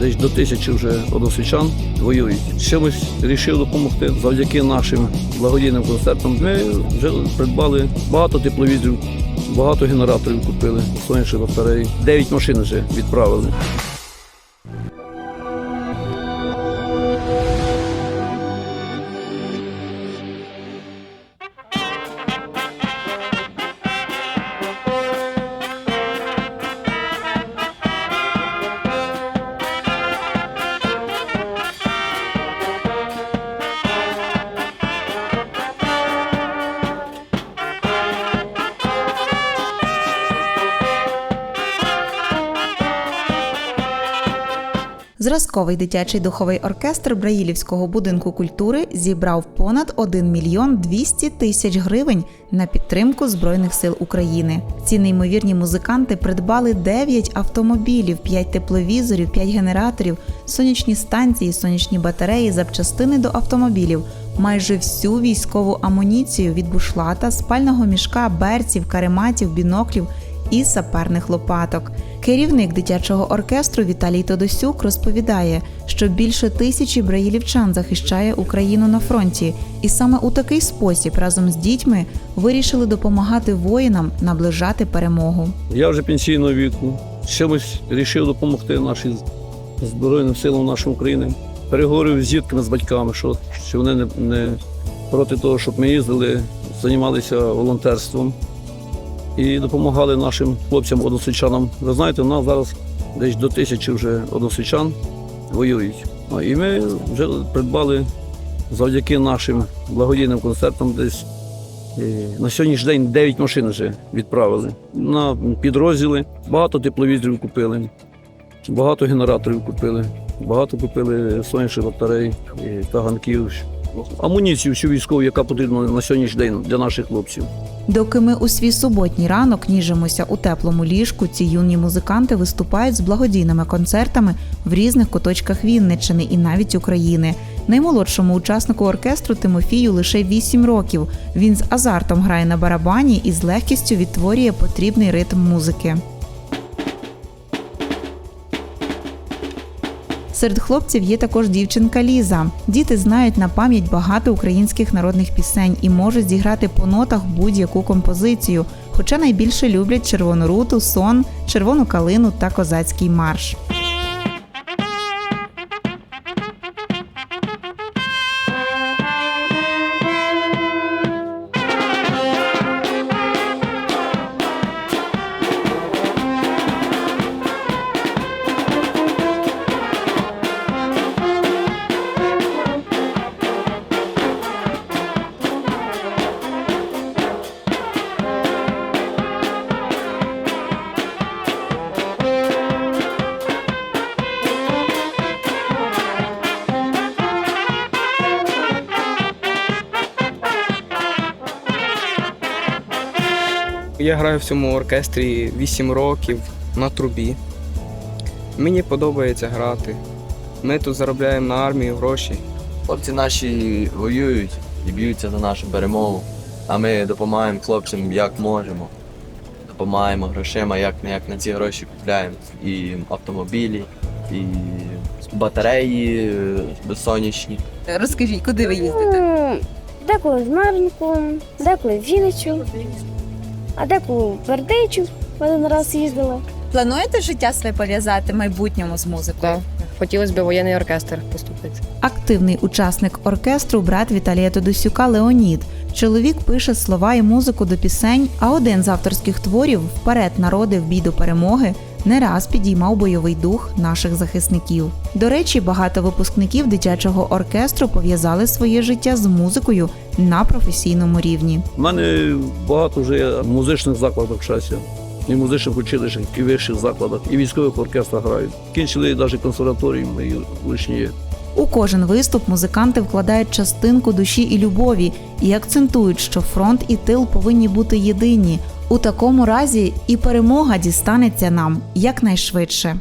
десь до тисячі вже односельчан воюють. Чимось вирішив допомогти завдяки нашим благодійним концертам. Ми вже придбали багато тепловізорів, багато генераторів купили, сонячних батареї. Дев'ять машин вже відправили. Зразковий дитячий духовий оркестр Браїлівського будинку культури зібрав понад 1 мільйон 200 тисяч гривень на підтримку Збройних сил України. Ці неймовірні музиканти придбали 9 автомобілів, 5 тепловізорів, 5 генераторів, сонячні станції, сонячні батареї, запчастини до автомобілів, майже всю військову амуніцію від бушлата, спального мішка, берців, карематів, біноклів і саперних лопаток. Керівник дитячого оркестру Віталій Тодосюк розповідає, що більше тисячі браїлівчан захищає Україну на фронті, і саме у такий спосіб разом з дітьми вирішили допомагати воїнам наближати перемогу. Я вже пенсійного віку. Чимось вирішив допомогти нашим Збройним силам нашої України. Переговорив з дітками, з батьками, що, що вони не, не проти того, щоб ми їздили, займалися волонтерством і допомагали нашим хлопцям односельчанам. Ви знаєте, у нас зараз десь до тисячі вже односельчан воюють. І ми вже придбали завдяки нашим благодійним концертам десь Е, На сьогоднішній день 9 машин вже відправили на підрозділи. Багато тепловізорів купили, багато генераторів купили, багато купили сонячних батарей, е, таганків, амуніцію всю військову, яка потрібна на сьогоднішній день для наших хлопців. Доки ми у свій суботній ранок ніжимося у теплому ліжку, ці юні музиканти виступають з благодійними концертами в різних куточках Вінниччини і навіть України. Наймолодшому учаснику оркестру Тимофію лише 8 років. Він з азартом грає на барабані і з легкістю відтворює потрібний ритм музики. Серед хлопців є також дівчинка Ліза. Діти знають на пам'ять багато українських народних пісень і можуть зіграти по нотах будь-яку композицію, хоча найбільше люблять червону руту, сон, червону калину та козацький марш. Я граю в цьому оркестрі 8 років на трубі. Мені подобається грати. Ми тут заробляємо на армію гроші. Хлопці наші воюють і б'ються за нашу перемогу, а ми допомагаємо хлопцям як можемо. Допомагаємо грошима, як не як на ці гроші купляємо і автомобілі, і батареї е, сонячні. Розкажіть, куди ви їздите? Деколи в Мар'їнку, деколи в Вінницю, а деколи в Бердичу один раз їздила. Плануєте життя своє пов'язати в майбутньому з музикою? Так, хотілося б воєнний оркестр поступити. Активний учасник оркестру брат Віталія Тодосюка Леонід. Чоловік пише слова і музику до пісень, а один з авторських творів Вперед народи в бій до перемоги не раз підіймав бойовий дух наших захисників. До речі, багато випускників дитячого оркестру пов'язали своє життя з музикою на професійному рівні. У мене багато вже є музичних закладах щастя. І музичних училищах, і вищих закладах, і військових оркестрах грають. Кінчили навіть консерваторії мої є. У кожен виступ музиканти вкладають частинку душі і любові і акцентують, що фронт і тил повинні бути єдині. У такому разі і перемога дістанеться нам якнайшвидше.